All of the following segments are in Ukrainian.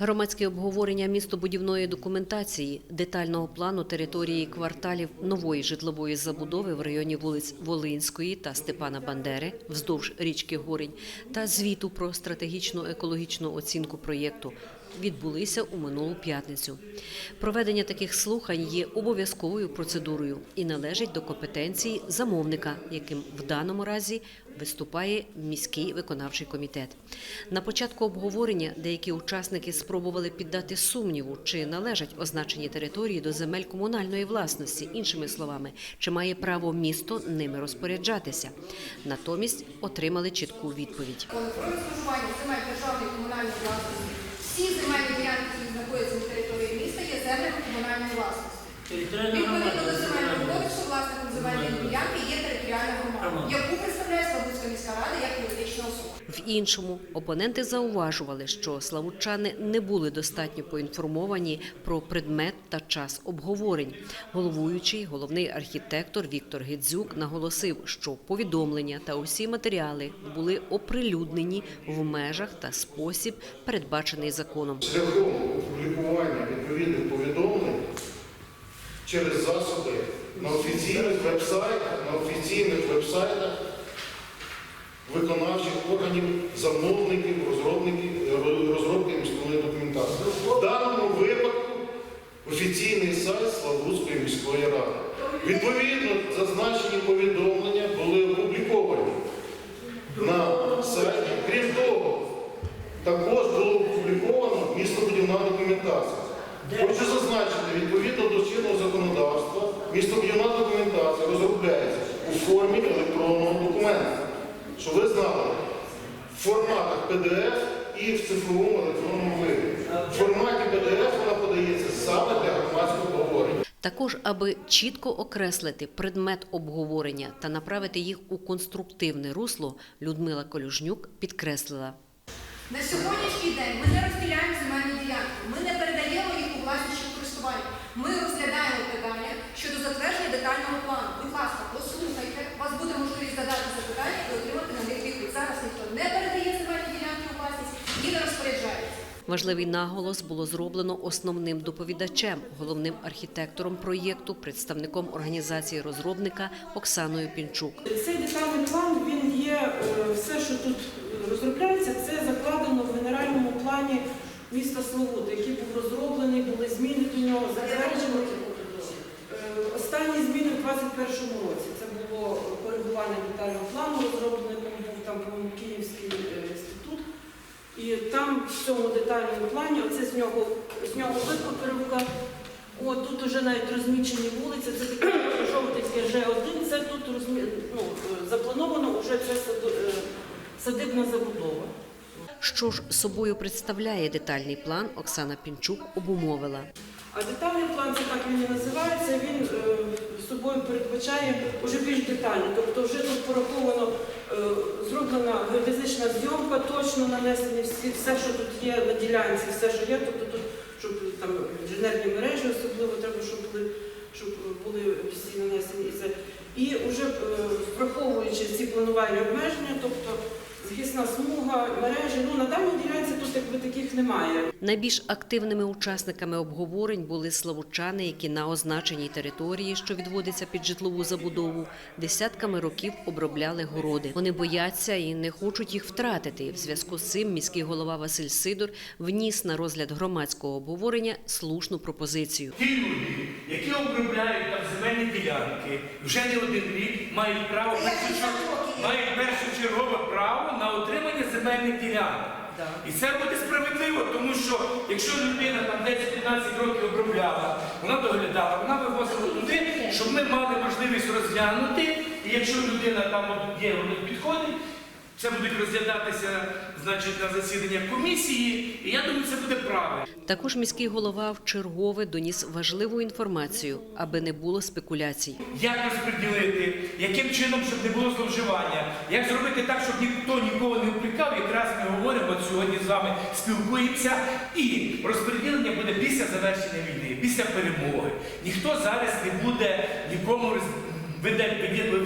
Громадське обговорення містобудівної документації, детального плану території кварталів нової житлової забудови в районі вулиць Волинської та Степана Бандери вздовж річки Горень та звіту про стратегічну екологічну оцінку проєкту відбулися у минулу п'ятницю. Проведення таких слухань є обов'язковою процедурою і належить до компетенції замовника, яким в даному разі виступає міський виконавчий комітет. На початку обговорення деякі учасники спробували піддати сумніву, чи належать означені території до земель комунальної власності, іншими словами, чи має право місто ними розпоряджатися. Натомість отримали чітку відповідь. Про розташування земель державної комунальної власності. Всі земельні ділянки, які знаходяться на території міста, є землями комунальної власності. Відповідно до земельного кодексу, власником земельної ділянки є територіальна громада, яку представляє Славутська міська рада як юридична особа. В іншому опоненти зауважували, що славутчани не були достатньо поінформовані про предмет та час обговорень. Головуючий, головний архітектор Віктор Гедзюк наголосив, що повідомлення та усі матеріали були оприлюднені в межах та спосіб, передбачений законом. шляхом опублікування відповідних повідомлень через засоби на офіційних вебсайтах, на офіційних вебсайтах виконавчих органів, замовників, розробників, е, розробки міської документації. В даному випадку офіційний сайт Славутської міської ради. Відповідно, зазначені повідомлення були опубліковані на сайті. Крім того, також було опубліковано містобудівна документація. Хочу зазначити, відповідно до чинного законодавства, містобудівна документація розробляється у формі електронного документа. Щоб ви знали, в форматах PDF і в цифровому електронному вигляді. В форматі PDF вона подається саме для громадського обговорення. Також, аби чітко окреслити предмет обговорення та направити їх у конструктивне русло, Людмила Колюжнюк підкреслила. На сьогоднішній день ми не розділяємо земельні ділянки, ми не передаємо їх у власність чи користування. Ми розглядаємо питання щодо затвердження детального плану. Будь ласка, послухайте, у вас буде можливість задати запитання і отримати на них відповідь. Зараз ніхто не передає земельні ділянки у власність і не розпоряджається. Важливий наголос було зроблено основним доповідачем, головним архітектором проєкту, представником організації розробника Оксаною Пінчук. Цей детальний план він є е, все, що тут розробляється, це закладено в генеральному плані міста Славути, який був розроблений, були зміни до нього, затверджені. Е, Останні зміни в 2021 році. Це було коригування детального плану, розроблений був там по-моєму, Київський е, інститут. І там в цьому детальному плані, оце з нього з нього викопірка. От тут вже навіть розмічені вулиці, це таке жовтеньке Ж1, це тут розмі... ну, е, заплановано вже це е, садибна забудова. Що ж собою представляє детальний план, Оксана Пінчук обумовила. А детальний план, це так він і називається, він е, собою передбачає вже більш детально. Тобто вже тут пораховано, е, геодезична точно нанесені всі, все, що тут є на ділянці, все, що є, тобто тут, щоб там інженерні мережі особливо треба, щоб були, щоб були всі нанесені. І, вже е, враховуючи ці планувальні обмеження, тобто захисна смуга, мережі, ну на даній ділянці тут якби таких немає. Найбільш активними учасниками обговорень були славучани, які на означеній території, що відводиться під житлову забудову, десятками років обробляли городи. Вони бояться і не хочуть їх втратити. В зв'язку з цим міський голова Василь Сидор вніс на розгляд громадського обговорення слушну пропозицію. Ті люди, які обробляють там земельні ділянки, вже не один рік мають право першочер- мають першочергове право на отримання земельних ділянок. І це буде справедливо, тому що якщо людина там 10-15 років обробляла, вона доглядала, вона вивозила туди, щоб ми мали можливість розглянути. І якщо людина там є, вони підходить, це будуть розглядатися значить, на засідання комісії, і я думаю, це буде правильно. Також міський голова вчергове доніс важливу інформацію, аби не було спекуляцій. Як розподілити, яким чином, щоб не було зловживання, як зробити так, щоб ніхто нікого не впрекав, якраз ми говоримо от сьогодні з вами, спілкуємося, і розподілення буде після завершення війни, після перемоги. Ніхто зараз не буде нікому роз-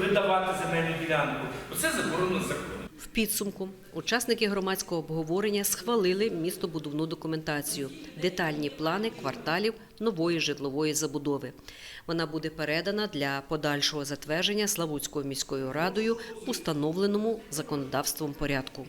видавати земельну ділянку. Оце заборонено законом. В підсумку учасники громадського обговорення схвалили містобудівну документацію, детальні плани кварталів нової житлової забудови. Вона буде передана для подальшого затвердження Славутською міською радою в установленому законодавством порядку.